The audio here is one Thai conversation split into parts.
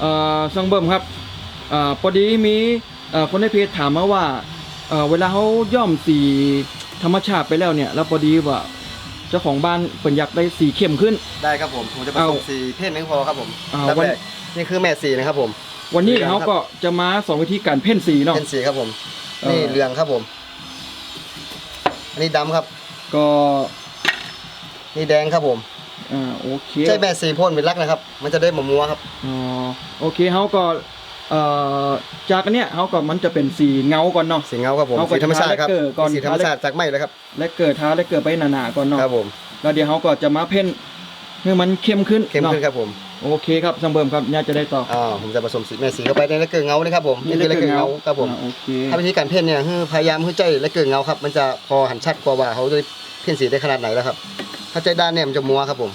เอ่อสังเบิ่มครับเอ่อพอดีมีเอ่อคนในเพจถามมาว่าเอ่อเวลาเขาย่อมสีธรรมชาติไปแล้วเนี่ย แล้วพอดีว่าเจ้าของบ้านเปิ่นอยากได้สีเข้มขึ้น ได้ครับผมผมจะผเอาสมสีเพ่นนึงพอครับผมอ่ารับวันแรกนี่คือแม่สีนะครับผม วันนี้เหลืองครับเขาก็จะมาสอนวิธีการเพ่นสีเนาะเพ่นสีครับผมเอ่อ นี่เหลืองครับผม อันนี้ดำครับ ก็ นี่แดงครับผม อ่าโอเคใช่แม่สีพ่นเป็นลักนะครับ มันจะได้หมมัวครับ อ๋อโอเคเขาก็เอ่อจากอันเนี้ยเขาก็มันจะเป็นสีเงาก่อนเนาะ สีเงาครับผม เอาก่อนสีธรรมชาติครับ ทาแลกเกอร์ก่อน สีธรรมชาติจากไม้เลยครับ และเกิดท้าและเกิดไปหนาๆก่อนเนาะ ครับผม แล้วเดี๋ยวเขาก็จะมาเพ่นให้มันเข้มขึ้นเข้มขึ้นนาะครับผม โอเคครับสังเบิ่มครับน่าจะได้ต่ออ่าผมจะผสมสีแม่สีเข้าไปในเลกเกอร์เงานะครับผมนี่คือเลกเกอร์เงาครับผมอ่าโอเคถ้าวิธีการเพ่นเนี่ยคือพยายามให้ใจเลกเกอร์เงาครับมันจะพอหันชัดกว่าว่าเขาจะเพ่นสีได้ขนาดไหนแล้วครับ ถ้าใจด้านเนี่ยมันจะมัวครับผม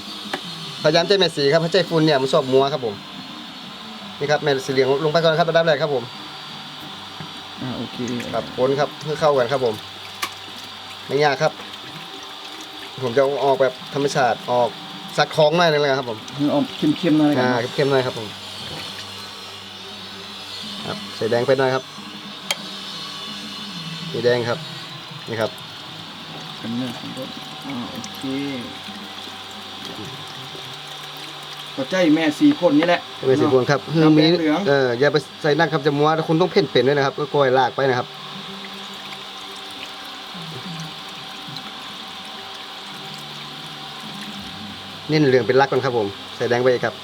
พยายามใจแม่สีครับถ้าใจฝุ่นเนี่ยมันชอบมัวครับผมนี่ครับแม่สีเหลืองลงไปก่อนครับระดับแรกครับผมอ่าโอเคครับคนครับเพื่อเข้ากันครับผมไม่ยากครับ ผมจะเอาออกแบบธรรมชาติออก สักคล้องหน่อยนึงเลยครับผมคือเอาเข้มๆหน่อยกัอ่านเข้มๆหน่อยครับผมครับใส่แดงไปหน่อยครับสีแดงครับนี่ครับเป็นเนื้อของรสอ่าโอเคก็ใจแม่สีคนนี่แหละเป็นสีพวงครับคือน้ำแดมีงเหลือง เอออย่าไปใส่นั่นครับจะมัวถ้าคุณต้องเพ่นเป็นด้วยนะครับ ก็กอยลากไปนะครับ นี่เหลืองเป็นลักก่อนครับผมใส่แดงไปอีกครับ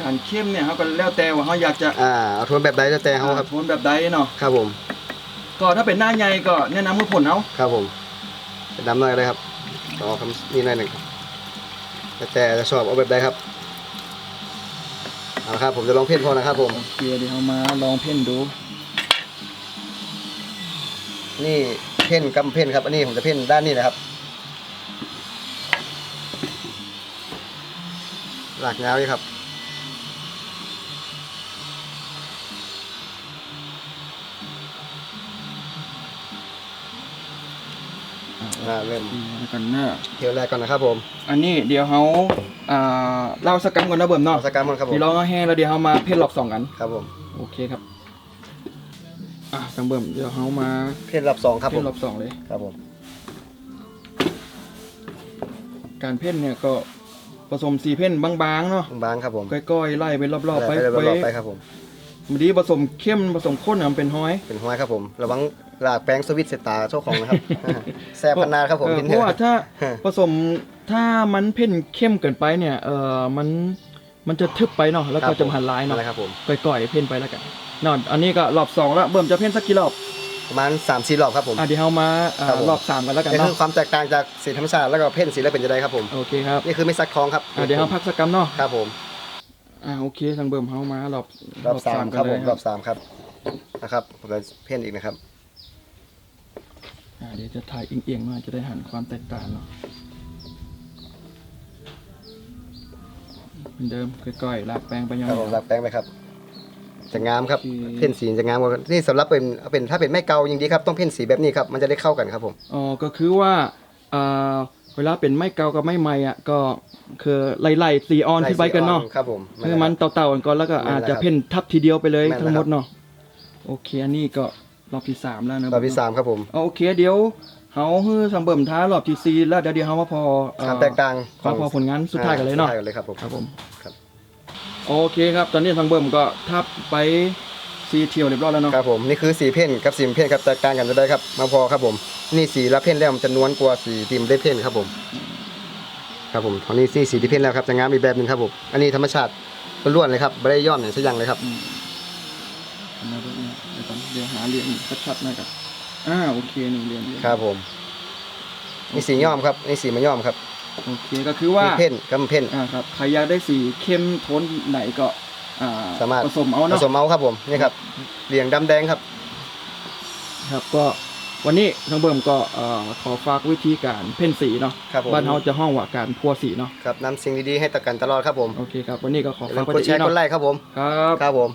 การเข้มเนี่ยเขาก็แล้วแต่ว่าเขาอยากจะอ่าเอาโทนแบบใดแล้วแต่เขาครับโทนแบบใดเนาะครับผม ก็ถ้าเป็นหน้าใหญ่ก็แนะนำมือผลเอาครับผมเป็นดำหน่อยก็ได้ครับต่อคำนี่หน่อยหนึ่งแล้วแต่จะชอบเอาแบบใดครับเอาละครับผมจะลองเพ่นพอนะครับผมโอเคเดี๋ยวเรามาลองเพ่นดู นี่เพ่นกำเพ่นครับ อันนี้ผมจะเพ่นด้านนี้นะครับ หลากเงานี่ครับอ่าเริ่มแล้วกันเนอะเที่ยวแรกก่อนนะครับผม อันนี้เดี๋ยวเขาอ่าเล่าสกกัมก่อนนะเบิ่มเนาะเอาสกามมันครับผมที่ร้องเอาแห้งแล้วเดี๋ยวเขามาเพ่นรอบสองกัน ครับผม โอเคครับ อะจังเบิ่มเดี๋ยวเขามาเพ่นรอบสองครับผเพ่นมรอบสองเลย ครับผม การเพ่นเนี่ยก็ผ สมสีเพ่นบางๆเนาะบางครับผมก้อยๆไล่ไปรอบๆไปไปไปรอบๆไปครับผมบางทีผสมเข้มผสมข้นอะมันเป็นห้อย เป็นห้อยครับผมระวังลากแป้งสวิตช์เสตาโชคของนะครับแซ่บขนาดครับผมเออกินเพเถราะว่าอะถ้าผสมถ้ามันเพ่นเข้มเกินไปเนี่ยเออมันมันจะทึบไปเนาะแล้วก็จะหันลายเนาะอะไรครับผมก่อยๆเพ่นไปแล้วกันเนอนอันนี้ก็รอบสองแล้วเบิ่มจะเพ่นสักกี่รอบ ประมาณ3 4รอบครับผม อะเดี๋ยวเรามาอ่าครับผม รอบสามกันแล้วกันนี่เนาะคือความแตกต่างจากสีธรรมชาติแล้วก็เพ่นสีแล้วเป็นจะได้ครับผม โอเคครับนี่คือไม่ซักคล้องครับอะเดี๋ยวเราพักสักกรรมเนาะครับผมอ่าโอเคทางเบิ่มเฮามารอบรอบสามครับผมกันเลยรอบสามครับนะครับผมจะเพ่นอีกนะครับอ่าเดี๋ยวจะถ่ายเอียงๆหน่อยจะได้หันความแตกต่างเนาะเหมือนเดิมก่อยๆลากแป้งไปยาครับผมวลากแป้งไปครับ จะงามครับโอเคเพ่นสีจะงามกว่านี่สำหรับเป็นเป็นถ้าเป็นไม่เกาอย่างดีครับต้องเพ่นสีแบบนี้ครับมันจะได้เข้ากันครับผมอ๋อก็คือว่าอ่าเวลาเป็นไม้เก่ากับไม้ใหม่อะก็คือไล่ๆสีออนที่ไปกันเนาะครับผมคือมันเต่าๆกันก่อนแล้วก็นั่นแหละอาจจะเพ่นทับทีเดียวไปเลยนั่นแหละทั้งหมดเนาะโอเคอันนี้ก็รอบที่สามแล้วนะรอบที่สามครับผมอ๋อโอเคเดี๋ยวเฮาฮือสังเบิ่มท้ารอบที่สี่แล้วเดี๋ยวเดี๋ยวเฮามาพอเอ่อความแตกต่างมาพอผลงานสุดท้ายกันเลยเนาะสุดท้ายกันเลยครับผม ครับผม ครับ โอเคครับ ตอนนี้ทางเบิ่มก็ทับไปซีเที่ยวเรียบร้อยแล้วเนาะครับผมนี่คือสีเพ่นกับสีไม่เพ่นครับแตกต่างกันจะได้ครับมาพอครับผม นี่สีละเพ่นแล้วมันจะนวลกว่าสีที่ไม่ได้เพ่นครับผม ครับผมตอนนี้นี่สีที่เพ่นแล้วครับจะงามอีกแบบหนึ่งครับผมอันนี้ธรรมชาติล้วนๆเลยครับไม่ได้ย้อมอย่างสักอย่างเลยครับอืมเอามาดูเนี่ยเดี๋ยวก่อนเดี๋ยวหาเหรียญชัดๆหน่อยครับอ่าโอเคหนึ่งเหรียญเหรียญครับผมนี่สีย้อมครับนี่สีมะย้อมครับ โอเคก็คือว่านี่เพ่นกับมันเพ่นอ่าครับใครอยากได้สีเข้มโทนไหนก็อ่าสามารถผสมเอาผเนาะสมเอาครับผมนี่ครับเหลียงดำแดงครับ ครับก็วันนี้ทางเบิ่มก็เอ่อขอฝากวิธีการเพ่นสีเนาะครับผมบ้านเฮาจะห้องว่าการพัวสีเนาะครับนำสิ่งดีๆให้ต่อกันตลอดครับผมโอเคครับวันนี้ก็ขออย่าลืฝากมไว้กดแชที่ร์กเนาะดไลค์ครับผมครับครับผม